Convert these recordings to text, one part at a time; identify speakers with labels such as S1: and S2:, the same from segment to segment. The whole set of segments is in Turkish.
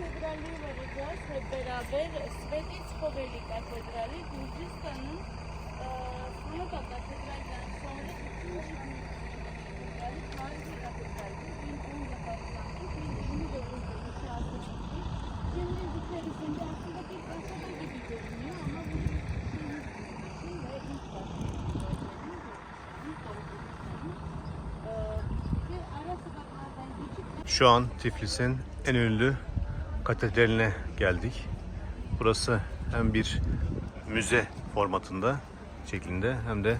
S1: katedralleri varacağız hep beraber. Svetitskoverli Katedrali, Gürcistan'ın e, Sanata Katedrali'den sonra ikinci büyük katedrali, tarihi katedrali. 1010'da başlandı, 1024'de inşaatı bitti. Şimdi içerisinde aslında bir kasaba gibi görünüyor ama bu
S2: Şu an Tiflis'in en ünlü katedraline geldik. Burası hem bir müze formatında şeklinde hem de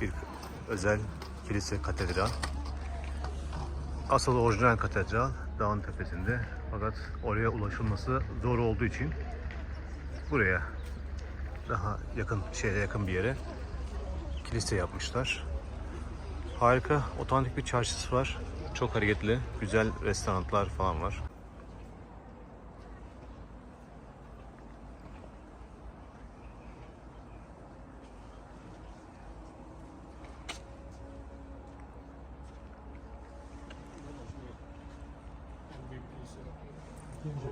S2: bir özel kilise katedral. Asıl orijinal katedral dağın tepesinde fakat oraya ulaşılması zor olduğu için buraya daha yakın şehre yakın bir yere kilise yapmışlar. Harika, otantik bir çarşısı var. Çok hareketli, güzel restoranlar falan var.
S3: İkinci.